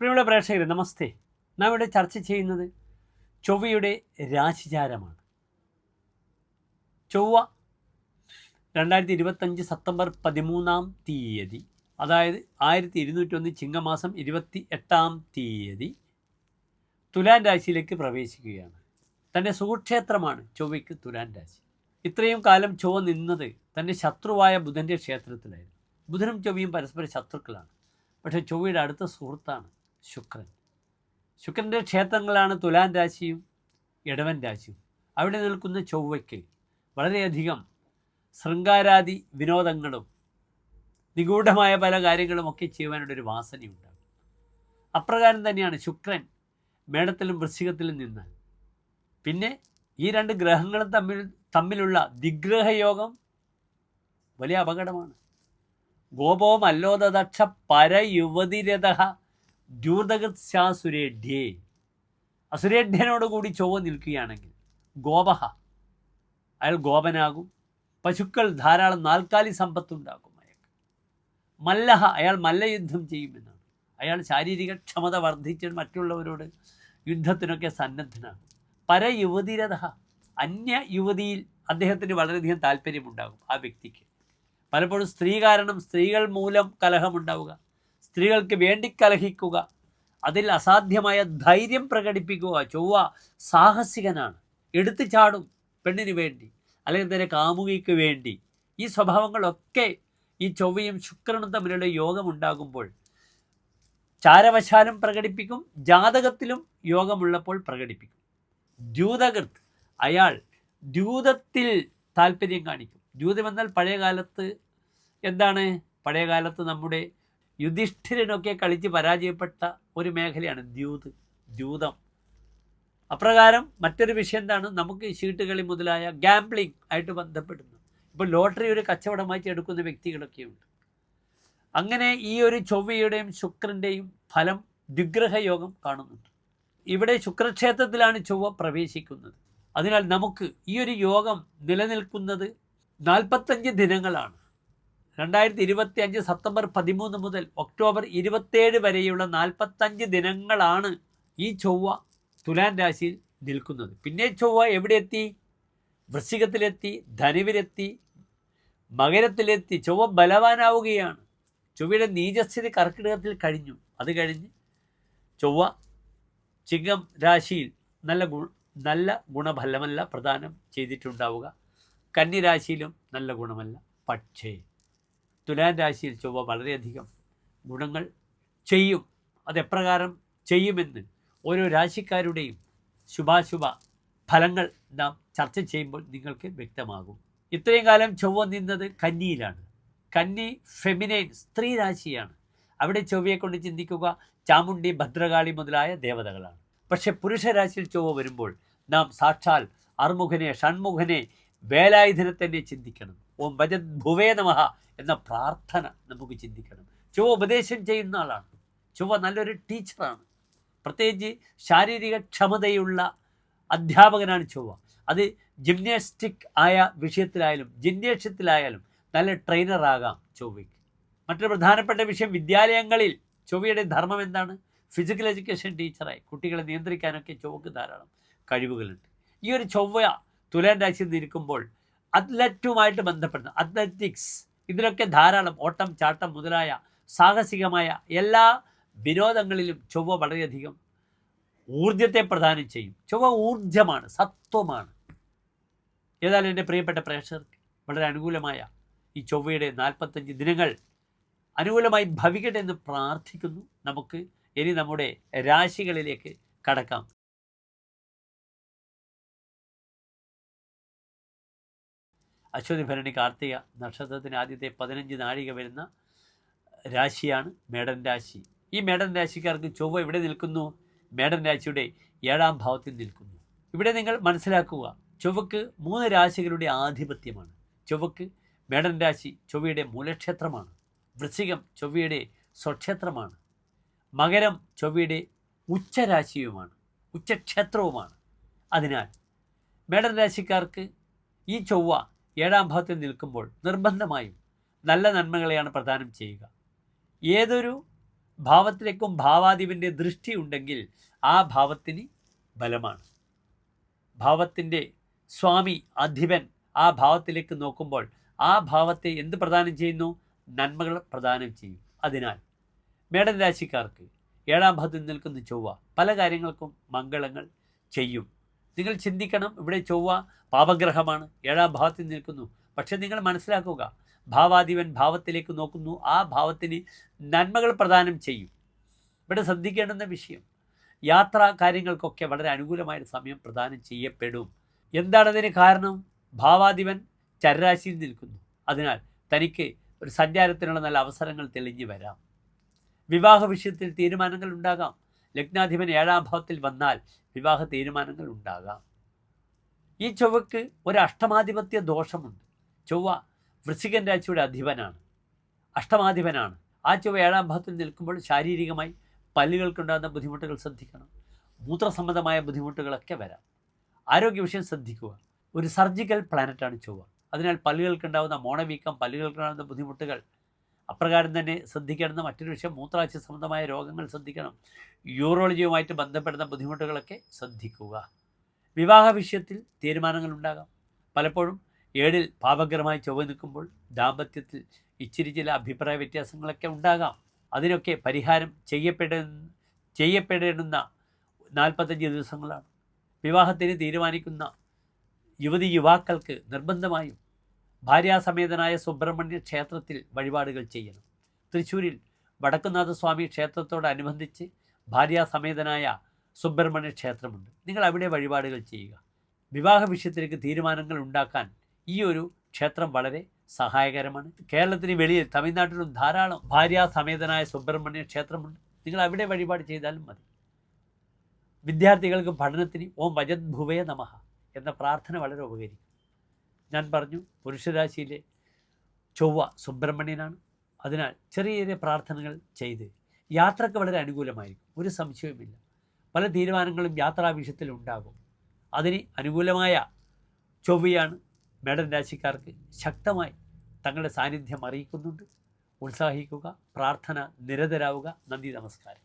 പ്രിയമുള്ള പ്രേക്ഷകരെ നമസ്തേ. നാം ഇവിടെ ചർച്ച ചെയ്യുന്നത് ചൊവ്വയുടെ രാശിചാരമാണ്. ചൊവ്വ രണ്ടായിരത്തി ഇരുപത്തഞ്ച് സെപ്റ്റംബർ പതിമൂന്നാം തീയതി അതായത് ആയിരത്തി ഇരുന്നൂറ്റൊന്ന് ചിങ്ങമാസം ഇരുപത്തി എട്ടാം തീയതി തുലാൻ രാശിയിലേക്ക് പ്രവേശിക്കുകയാണ്. തന്റെ സുഖക്ഷേത്രമാണ് ചൊവ്വയ്ക്ക് തുലാൻ രാശി. ഇത്രയും കാലം ചൊവ്വ നിന്നത് തന്റെ ശത്രുവായ ബുധന്റെ ക്ഷേത്രത്തിലായിരുന്നു. ബുധനും ചൊവ്വയും പരസ്പര ശത്രുക്കളാണ്. പക്ഷേ ചൊവ്വയുടെ അടുത്ത സുഹൃത്താണ് ശുക്രൻ. ശുക്രന്റെ ക്ഷേത്രങ്ങളാണ് തുലാൻ രാശിയും ഇടവൻ രാശിയും. അവിടെ നിൽക്കുന്ന ചൊവ്വയ്ക്ക് വളരെയധികം ശൃംഗാരാദി വിനോദങ്ങളും നിഗൂഢമായ പല കാര്യങ്ങളുമൊക്കെ ചെയ്യുവാനുള്ളൊരു വാസനയുണ്ടാകും അപ്രകാരം തന്നെയാണ് ശുക്രൻ മേടത്തിലും വൃശ്ചികത്തിലും നിന്ന്. പിന്നെ ഈ രണ്ട് ഗ്രഹങ്ങളും തമ്മിൽ തമ്മിലുള്ള ദിഗ്രഹയോഗം വലിയ അപകടമാണ്. ഗോപോ മല്ലോദക്ഷ പരയുവതിരഥ ദ്യൂതകൃത്സാസുരേഢ്യേ അസുരേഢ്യനോട് കൂടി ചൊവ്വ നിൽക്കുകയാണെങ്കിൽ ഗോപഹ. അയാൾ ഗോപനാകും. പശുക്കൾ ധാരാളം നാൽക്കാലി സമ്പത്തുണ്ടാക്കും അയാൾക്ക്. മല്ലഹ അയാൾ മല്ലയുദ്ധം ചെയ്യുമെന്നാണ്. അയാൾ ശാരീരിക ക്ഷമത വർദ്ധിച്ച് മറ്റുള്ളവരോട് യുദ്ധത്തിനൊക്കെ സന്നദ്ധനാകും. പരയുവതിരഥ. അന്യ യുവതിയിൽ അദ്ദേഹത്തിന് വളരെയധികം താല്പര്യമുണ്ടാകും ആ വ്യക്തിക്ക്. പലപ്പോഴും സ്ത്രീ കാരണം സ്ത്രീകൾ മൂലം കലഹമുണ്ടാവുക. സ്ത്രീകൾക്ക് വേണ്ടി കലഹിക്കുക. അതിൽ അസാധ്യമായ ധൈര്യം പ്രകടിപ്പിക്കുക ചൊവ്വ സാഹസികനാണ്. എടുത്തു ചാടും പെണ്ണിന് വേണ്ടി അല്ലെങ്കിൽ തന്നെ കാമുകിക്ക് വേണ്ടി. ഈ സ്വഭാവങ്ങളൊക്കെ ഈ ചൊവ്വയും ശുക്രനും തമ്മിലുള്ള യോഗം ഉണ്ടാകുമ്പോൾ ചാരവശാലും പ്രകടിപ്പിക്കും ജാതകത്തിലും യോഗമുള്ളപ്പോൾ പ്രകടിപ്പിക്കും. ദ്യൂതകൃത് അയാൾ ദ്യൂതത്തിൽ താല്പര്യം കാണിക്കും. ദ്യൂതമെന്നാൽ പഴയ കാലത്ത് എന്താണ്? പഴയ കാലത്ത് നമ്മുടെ യുധിഷ്ഠിരനൊക്കെ കളിച്ച് പരാജയപ്പെട്ട ഒരു മേഖലയാണ് ദ്യൂത് ദ്യൂതം. അപ്രകാരം മറ്റൊരു വിഷയം എന്താണ്? നമുക്ക് ചീട്ടുകളി മുതലായ ഗാംബ്ലിംഗ് ആയിട്ട് ബന്ധപ്പെടുന്നു. ഇപ്പോൾ ലോട്ടറി ഒരു കച്ചവടമായിട്ട് എടുക്കുന്ന വ്യക്തികളൊക്കെയുണ്ട്. അങ്ങനെ ഈ ഒരു ചൊവ്വയുടെയും ശുക്രന്റെയും ഫലം ദ്വിഗ്രഹയോഗം കാണുന്നുണ്ട്. ഇവിടെ ശുക്രക്ഷേത്രത്തിലാണ് ചൊവ്വ പ്രവേശിക്കുന്നത്. അതിനാൽ നമുക്ക് ഈ ഒരു യോഗം നിലനിൽക്കുന്നത് നാൽപ്പത്തഞ്ച് ദിനങ്ങളാണ്. രണ്ടായിരത്തി ഇരുപത്തി അഞ്ച് സെപ്റ്റംബർ പതിമൂന്ന് മുതൽ ഒക്ടോബർ ഇരുപത്തേഴ് വരെയുള്ള നാൽപ്പത്തഞ്ച് ദിനങ്ങളാണ് ഈ ചൊവ്വ തുലാൻ രാശിയിൽ നിൽക്കുന്നത്. പിന്നെ ചൊവ്വ എവിടെ എത്തി വൃശ്ചികത്തിലെത്തി ധനുവിലെത്തി മകരത്തിലെത്തി. ചൊവ്വ ബലവാനാവുകയാണ്. ചൊവ്വയുടെ നീചസ്ഥിതി കർക്കിടകത്തിൽ കഴിഞ്ഞു. അത് കഴിഞ്ഞ് ചൊവ്വ ചിങ്ങം രാശിയിൽ നല്ല ഗു നല്ല ഗുണഫലമല്ല പ്രദാനം ചെയ്തിട്ടുണ്ടാവുക. കന്നിരാശിയിലും നല്ല ഗുണമല്ല. പക്ഷേ തുലാൻ രാശിയിൽ ചൊവ്വ വളരെയധികം ഗുണങ്ങൾ ചെയ്യും. അതെപ്രകാരം ചെയ്യുമെന്ന് ഓരോ രാശിക്കാരുടെയും ശുഭാശുഭ ഫലങ്ങൾ നാം ചർച്ച ചെയ്യുമ്പോൾ നിങ്ങൾക്ക് വ്യക്തമാകും. ഇത്രയും കാലം ചൊവ്വ നിന്നത് കന്നിയിലാണ്. കന്നി ഫെമിനൈൻ സ്ത്രീ രാശിയാണ്. അവിടെ ചൊവ്വയെ കൊണ്ട് ചിന്തിക്കുക ചാമുണ്ടി ഭദ്രകാളി മുതലായ ദേവതകളാണ്. പക്ഷേ പുരുഷരാശിയിൽ ചൊവ്വ വരുമ്പോൾ നാം സാക്ഷാൽ അർമുഖനെ ഷൺമുഖനെ വേലായുധനെ തന്നെ ചിന്തിക്കണം. ഓം ഭജത് ഭുവേ നമഹ എന്ന പ്രാർത്ഥന നമുക്ക് ചിന്തിക്കണം. ചൊവ്വ ഉപദേശം ചെയ്യുന്ന ആളാണ്. ചൊവ്വ നല്ലൊരു ടീച്ചറാണ്. പ്രത്യേകിച്ച് ശാരീരിക ക്ഷമതയുള്ള അധ്യാപകനാണ് ചൊവ്വ. അത് ജിംനാസ്റ്റിക് ആയ വിഷയത്തിലായാലും ജിംനേഷ്യത്തിലായാലും നല്ല ട്രെയിനറാകാം ചൊവ്വയ്ക്ക്. മറ്റൊരു പ്രധാനപ്പെട്ട വിഷയം വിദ്യാലയങ്ങളിൽ ചൊവ്വയുടെ ധർമ്മം എന്താണ്? ഫിസിക്കൽ എഡ്യൂക്കേഷൻ ടീച്ചറായി കുട്ടികളെ നിയന്ത്രിക്കാനൊക്കെ ചൊവ്വക്ക് ധാരാളം കഴിവുകളുണ്ട്. ഈ ഒരു ചൊവ്വ തുലാൻ രാശിയിൽ നിൽക്കുമ്പോൾ അത്ലറ്റുമായിട്ട് ബന്ധപ്പെടുന്ന. അത്ലറ്റിക്സ് ഇതിലൊക്കെ ധാരാളം ഓട്ടം ചാട്ടം മുതലായ സാഹസികമായ എല്ലാ വിനോദങ്ങളിലും ചൊവ്വ വളരെയധികം ഊർജത്തെ പ്രദാനം ചെയ്യും. ചൊവ്വ ഊർജമാണ് സത്വമാണ്. ഏതായാലും എന്റെ പ്രിയപ്പെട്ട പ്രേക്ഷകർക്ക് വളരെ അനുകൂലമായ ഈ ചൊവ്വയുടെ നാൽപ്പത്തഞ്ച് ദിനങ്ങൾ അനുകൂലമായി ഭവിക്കട്ടെ എന്ന് പ്രാർത്ഥിക്കുന്നു. നമുക്ക് ഇനി നമ്മുടെ രാശികളിലേക്ക് കടക്കാം. അശ്വതി ഭരണി കാർത്തിക നക്ഷത്രത്തിന് ആദ്യത്തെ പതിനഞ്ച് നാഴിക വരുന്ന രാശിയാണ് മേടൻ രാശി. ഈ മേടൻ രാശിക്കാർക്ക് ചൊവ്വ എവിടെ നിൽക്കുന്നു? മേടൻ രാശിയുടെ ഏഴാം ഭാവത്തിൽ നിൽക്കുന്നു. ഇവിടെ നിങ്ങൾ മനസ്സിലാക്കുക ചൊവ്വക്ക് മൂന്ന് രാശികളുടെ ആധിപത്യമാണ്. ചൊവ്വക്ക് മേടൻ രാശി ചൊവ്വയുടെ മൂലക്ഷേത്രമാണ്. വൃശ്ചികം ചൊവ്വയുടെ സ്വക്ഷേത്രമാണ്. മകരം ചൊവ്വയുടെ ഉച്ചരാശിയുമാണ് ഉച്ചക്ഷേത്രവുമാണ്. അതിനാൽ മേടൻ രാശിക്കാർക്ക് ഈ ചൊവ്വ ഏഴാം ഭാവത്തിൽ നിൽക്കുമ്പോൾ നിർബന്ധമായും നല്ല നന്മകളെയാണ് പ്രദാനം ചെയ്യുക. ഏതൊരു ഭാവത്തിലേക്കും ഭാവാധിപന്റെ ദൃഷ്ടി ഉണ്ടെങ്കിൽ ആ ഭാവത്തിന് ബലമാണ്. ഭാവത്തിന്റെ സ്വാമി അധിപൻ ആ ഭാവത്തിലേക്ക് നോക്കുമ്പോൾ ആ ഭാവത്തെ എന്ത് പ്രദാനം ചെയ്യുന്നു? നന്മകൾ പ്രദാനം ചെയ്യും. അതിനാൽ മേടൻ രാശിക്കാർക്ക് ഏഴാം ഭാവത്തിൽ നിൽക്കുന്ന ചൊവ്വ പല കാര്യങ്ങൾക്കും മംഗളങ്ങൾ ചെയ്യും. നിങ്ങൾ ചിന്തിക്കണം ഇവിടെ ചൊവ്വ പാപഗ്രഹമാണ് ഏഴാം ഭാവത്തിൽ നിൽക്കുന്നു. പക്ഷെ നിങ്ങൾ മനസ്സിലാക്കുക ഭാവാധിപൻ ഭാവത്തിലേക്ക് നോക്കുന്നു ആ ഭാവത്തിന് നന്മകൾ പ്രദാനം ചെയ്യും. ഇവിടെ ശ്രദ്ധിക്കേണ്ടുന്ന വിഷയം യാത്രാ കാര്യങ്ങൾക്കൊക്കെ വളരെ അനുകൂലമായ സമയം പ്രദാനം ചെയ്യപ്പെടും. എന്താണതിന് കാരണം? ഭാവാധിപൻ ചരരാശിയിൽ നിൽക്കുന്നു. അതിനാൽ തനിക്ക് ഒരു സഞ്ചാരത്തിനുള്ള നല്ല അവസരങ്ങൾ തെളിഞ്ഞു വരാം. വിവാഹ വിഷയത്തിൽ തീരുമാനങ്ങൾ ഉണ്ടാകാം. ലഗ്നാധിപൻ ഏഴാം ഭാവത്തിൽ വന്നാൽ വിവാഹ തീരുമാനങ്ങൾ ഉണ്ടാകാം. ഈ ചൊവ്വക്ക് ഒരു അഷ്ടമാധിപത്യ ദോഷമുണ്ട്. ചൊവ്വ വൃശ്ചികൻ രാശിയുടെ അധിപനാണ്. അഷ്ടമാധിപനാണ്. ആ ചൊവ്വ ഏഴാം ഭാവത്തിൽ നിൽക്കുമ്പോൾ ശാരീരികമായി പല്ലുകൾക്കുണ്ടാകുന്ന ബുദ്ധിമുട്ടുകൾ ശ്രദ്ധിക്കണം. മൂത്രസംബന്ധമായ ബുദ്ധിമുട്ടുകളൊക്കെ വരാം. ആരോഗ്യ വിഷയം ശ്രദ്ധിക്കുക. ഒരു സർജിക്കൽ പ്ലാനറ്റാണ് ചൊവ്വ. അതിനാൽ പല്ലുകൾക്കുണ്ടാകുന്ന മോണവീക്കം പല്ലുകൾക്കുണ്ടാകുന്ന ബുദ്ധിമുട്ടുകൾ അപ്രകാരം തന്നെ ശ്രദ്ധിക്കേണ്ടുന്ന മറ്റൊരു വിഷയം മൂത്രാശയ സംബന്ധമായ രോഗങ്ങൾ ശ്രദ്ധിക്കണം. യൂറോളജിയുമായിട്ട് ബന്ധപ്പെടുന്ന ബുദ്ധിമുട്ടുകളൊക്കെ ശ്രദ്ധിക്കുക. വിവാഹ വിഷയത്തിൽ തീരുമാനങ്ങൾ ഉണ്ടാകാം പലപ്പോഴും ഏഴിൽ പാപഗ്രഹമായി ചൊവ്വ നിൽക്കുമ്പോൾ ദാമ്പത്യത്തിൽ ഇച്ചിരി ചില അഭിപ്രായ വ്യത്യാസങ്ങളൊക്കെ ഉണ്ടാകാം. അതിനൊക്കെ പരിഹാരം ചെയ്യപ്പെട ചെയ്യപ്പെടേണ്ടുന്ന നാൽപ്പത്തഞ്ച് ദിവസങ്ങളാണ്. വിവാഹത്തിന് തീരുമാനിക്കുന്ന യുവതി യുവാക്കൾക്ക് നിർബന്ധമായും ഭാര്യാസമേതനായ സുബ്രഹ്മണ്യ ക്ഷേത്രത്തിൽ വഴിപാടുകൾ ചെയ്യണം. തൃശ്ശൂരിൽ വടക്കുന്നാഥസ്വാമി ക്ഷേത്രത്തോടനുബന്ധിച്ച് ഭാര്യാസമേതനായ സുബ്രഹ്മണ്യ ക്ഷേത്രമുണ്ട്. നിങ്ങൾ അവിടെ വഴിപാടുകൾ ചെയ്യുക. വിവാഹ വിഷയത്തിലേക്ക് തീരുമാനങ്ങൾ ഉണ്ടാക്കാൻ ഈ ഒരു ക്ഷേത്രം വളരെ സഹായകരമാണ്. കേരളത്തിന് വെളിയിൽ തമിഴ്നാട്ടിലും ധാരാളം ഭാര്യാസമേതനായ സുബ്രഹ്മണ്യ ക്ഷേത്രമുണ്ട്. നിങ്ങൾ അവിടെ വഴിപാട് ചെയ്താലും മതി. വിദ്യാർത്ഥികൾക്ക് പഠനത്തിന് ഓം വജത് ഭുവയ നമഃ എന്ന പ്രാർത്ഥന വളരെ ഉപകരിക്കും. ഞാൻ പറഞ്ഞു പുരുഷരാശിയിലെ ചൊവ്വ സുബ്രഹ്മണ്യനാണ്. അതിനാൽ ചെറിയ ചെറിയ പ്രാർത്ഥനകൾ ചെയ്ത് യാത്രയ്ക്ക് വളരെ അനുകൂലമായിരിക്കും. ഒരു സംശയവുമില്ല. പല തീരുമാനങ്ങളും യാത്രാ വിഷയത്തിൽ ഉണ്ടാകും അതിന് അനുകൂലമായ ചൊവ്വയാണ് മേഡൻ രാശിക്കാർക്ക് ശക്തമായി തങ്ങളുടെ സാന്നിധ്യം അറിയിക്കുന്നുണ്ട്. ഉത്സാഹിക്കുക പ്രാർത്ഥന നിരതരാവുക. നന്ദി നമസ്കാരം.